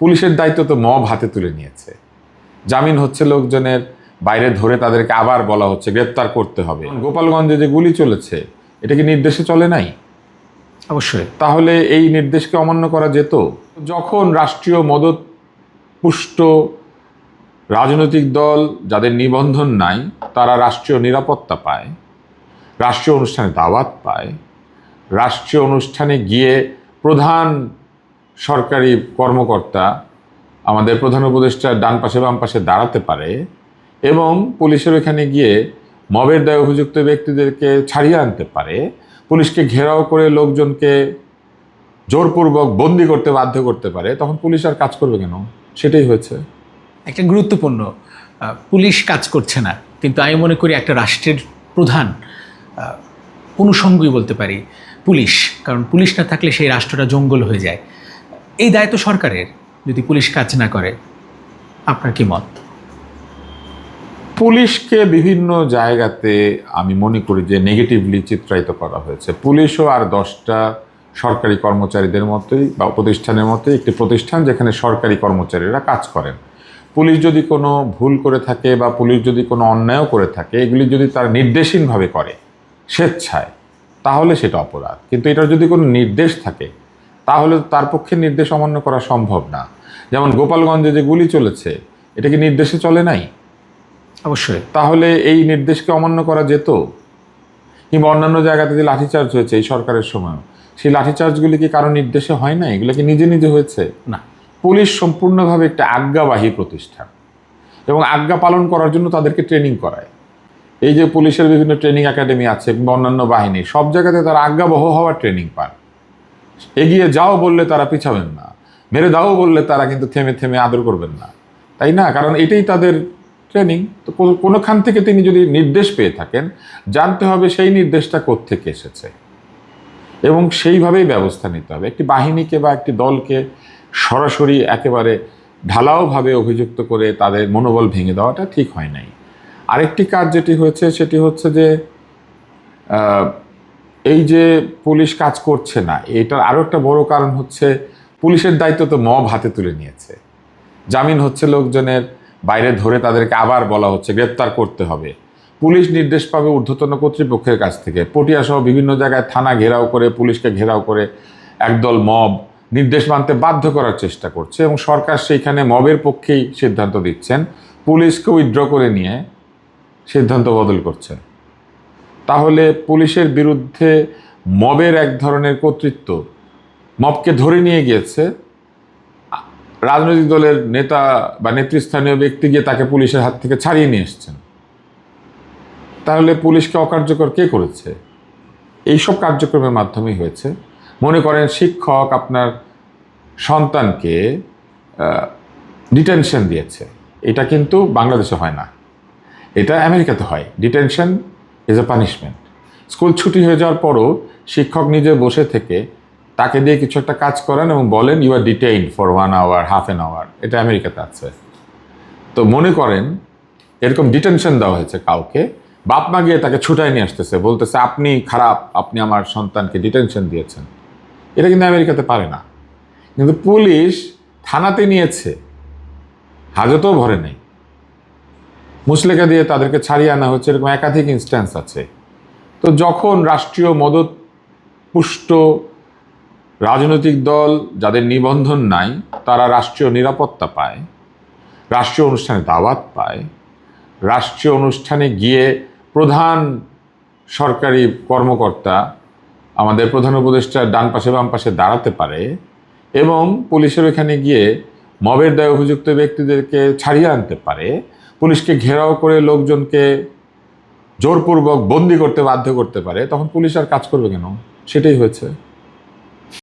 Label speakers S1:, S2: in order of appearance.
S1: পুলিশের দায়িত্ব তো মব হাতে তুলে নিয়েছে। জামিন হচ্ছে লোকজনের বাইরে ধরে তাদেরকে আবার বলা হচ্ছে গ্রেপ্তার করতে হবে। গোপালগঞ্জে যে গুলি চলেছে এটা কি নির্দেশে চলে নাই?
S2: অবশ্যই।
S1: তাহলে এই নির্দেশকে অমান্য করা যেত? যখন রাষ্ট্রীয় মদত পুষ্ট রাজনৈতিক দল যাদের নিবন্ধন নাই তারা রাষ্ট্রীয় নিরাপত্তা পায় রাষ্ট্রীয় অনুষ্ঠানে দাওয়াত পায় রাষ্ট্রীয় অনুষ্ঠানে গিয়ে প্রধান সরকারি কর্মকর্তা আমাদের প্রধান উপদেষ্টার ডান পাশে বাম পাশে দাঁড়াতে পারে এবং পুলিশের ওখানে গিয়ে মবের দায় অভিযুক্ত ব্যক্তিদেরকে ছাড়িয়ে আনতে পারে। পুলিশকে ঘেরাও করে লোকজনকে জোরপূর্বক বন্দি করতে বাধ্য করতে পারে। তখন পুলিশ আর কাজ করবে কেন? সেটাই হয়েছে।
S2: একটা গুরুত্বপূর্ণ পুলিশ কাজ করছে না, কিন্তু আমি মনে করি একটা রাষ্ট্রের প্রধান অনুষঙ্গই বলতে পারি, পুলিশ। কারণ পুলিশ না থাকলে সেই রাষ্ট্রটা জঙ্গল হয়ে যায়। এই দায়িত্ব সরকারের, যদি পুলিশ কাজ না করে। আপনার কি মত?
S1: পুলিশকে বিভিন্ন জায়গাতে আমি মনে করি যে নেগেটিভলি চিত্রায়িত করা হয়েছে। পুলিশও আর দশটা সরকারি কর্মচারীদের মতোই বা প্রতিষ্ঠানের মতোই একটি প্রতিষ্ঠান যেখানে সরকারি কর্মচারীরা কাজ করেন। পুলিশ যদি কোনো ভুল করে থাকে বা পুলিশ যদি কোনো অন্যায়ও করে থাকে, এগুলি যদি তার নির্দেশীনভাবে করে, স্বেচ্ছায়, তাহলে সেটা অপরাধ। কিন্তু এটার যদি কোনো নির্দেশ থাকে তাহলে তার পক্ষে নির্দেশ অমান্য করা সম্ভব না। যেমন গোপালগঞ্জে যে গুলি চলেছে এটা কি নির্দেশে চলে নাই?
S2: অবশ্যই।
S1: তাহলে এই নির্দেশকে অমান্য করা যেত? কিংবা অন্যান্য জায়গাতে যে লাঠিচার্জ হয়েছে এই সরকারের সময় সেই লাঠিচার্জগুলি কি কারও নির্দেশে হয় না এগুলো কি নিজে নিজে হয়েছে?
S2: না।
S1: পুলিশ সম্পূর্ণভাবে একটা আজ্ঞাবাহী প্রতিষ্ঠান এবং আজ্ঞা পালন করার জন্য তাদেরকে ট্রেনিং করায়। এই যে পুলিশের বিভিন্ন ট্রেনিং একাডেমি আছে কিংবা অন্যান্য বাহিনী সব জায়গাতে তারা আজ্ঞাবহ হওয়ার ট্রেনিং পান এগিয়ে যাও বললে তারা পিছাবেন না। মেরে দাও বললে তারা কিন্তু থেমে থেমে আদর করবেন না। তাই না? কারণ এটাই তাদের ট্রেনিং তো কোনোখান থেকে তিনি যদি নির্দেশ পেয়ে থাকেন, জানতে হবে সেই নির্দেশটা কোত্থেকে এসেছে। এবং সেইভাবেই ব্যবস্থা নিতে হবে। একটি বাহিনীকে বা একটি দলকে সরাসরি একেবারে ঢালাওভাবে অভিযুক্ত করে তাদের মনোবল ভেঙে দেওয়াটা ঠিক হয় নাই। আরেকটি কাজ যেটি হয়েছে, সেটি হচ্ছে যে এই যে পুলিশ কাজ করছে না, এটার আরও একটা বড় কারণ হচ্ছে পুলিশের দায়িত্ব তো মব হাতে তুলে নিয়েছে। জামিন হচ্ছে লোকজনের, বাইরে ধরে তাদেরকে আবার বলা হচ্ছে গ্রেপ্তার করতে হবে। পুলিশ নির্দেশ পাবে ঊর্ধ্বতন কর্তৃপক্ষের কাছ থেকে। পটিয়া সহ বিভিন্ন জায়গায় থানা ঘেরাও করে, পুলিশকে ঘেরাও করে একদল মব নির্দেশ মানতে বাধ্য করার চেষ্টা করছে এবং সরকার সেইখানে মবের পক্ষেই সিদ্ধান্ত দিচ্ছেন। পুলিশকে উইথড্র করে নিয়ে সিদ্ধান্ত বদল করছেন। তাহলে পুলিশের বিরুদ্ধে মবের এক ধরনের কর্তৃত্ব। মবকে ধরে নিয়ে গিয়েছে। রাজনৈতিক দলের নেতা বা নেতৃস্থানীয় ব্যক্তি গিয়ে তাকে পুলিশের হাত থেকে ছাড়িয়ে নিয়ে এসছেন। তাহলে পুলিশকে অকার্যকর কে করেছে? এইসব কার্যক্রমের মাধ্যমেই হয়েছে। মনে করেন শিক্ষক আপনার সন্তানকে ডিটেনশন দিয়েছে। এটা কিন্তু বাংলাদেশে হয় না। এটা আমেরিকাতে হয়। Detention is a punishment school ছুটি হয়ে যাওয়ার পরও শিক্ষক নিজে বসে থেকে তাকে দিয়ে কিছু একটা কাজ করেন এবং বলেন you are detain for one hour half an hour এটা আমেরিকাতে আছে। তো মনে করেন, এরকম ডিটেনশন দেওয়া হয়েছে কাউকে, বাপ মা গিয়ে তাকে ছুটাই নিয়ে আসতেছে, বলতেছে, আপনি খারাপ, আপনি আমার সন্তানকে ডিটেনশন দিয়েছেন। এটা কিন্তু আমেরিকাতে পারে না। কিন্তু পুলিশ থানাতে নিয়েছে। হাজতেও ভরে নেই। মুসলেখা দিয়ে তাদেরকে ছাড়িয়ে আনা হচ্ছে, এরকম একাধিক ইনস্ট্যান্স আছে। তো যখন রাষ্ট্রীয় মদত পুষ্ট রাজনৈতিক দল যাদের নিবন্ধন নাই, তারা রাষ্ট্রীয় নিরাপত্তা পায়, রাষ্ট্রীয় অনুষ্ঠানে দাওয়াত পায়, রাষ্ট্রীয় অনুষ্ঠানে গিয়ে প্রধান সরকারি কর্মকর্তা আমাদের প্রধান উপদেষ্টার ডান পাশে বাম পাশে দাঁড়াতে পারে এবং পুলিশের ওখানে গিয়ে মবের দায় অভিযুক্ত ব্যক্তিদেরকে ছাড়িয়ে আনতে পারে পুলিশকে ঘেরাও করে লোকজনকে জোরপূর্বক বন্দি করতে বাধ্য করতে পারে, তখন পুলিশ আর কাজ করবে কেন? সেটাই হয়েছে।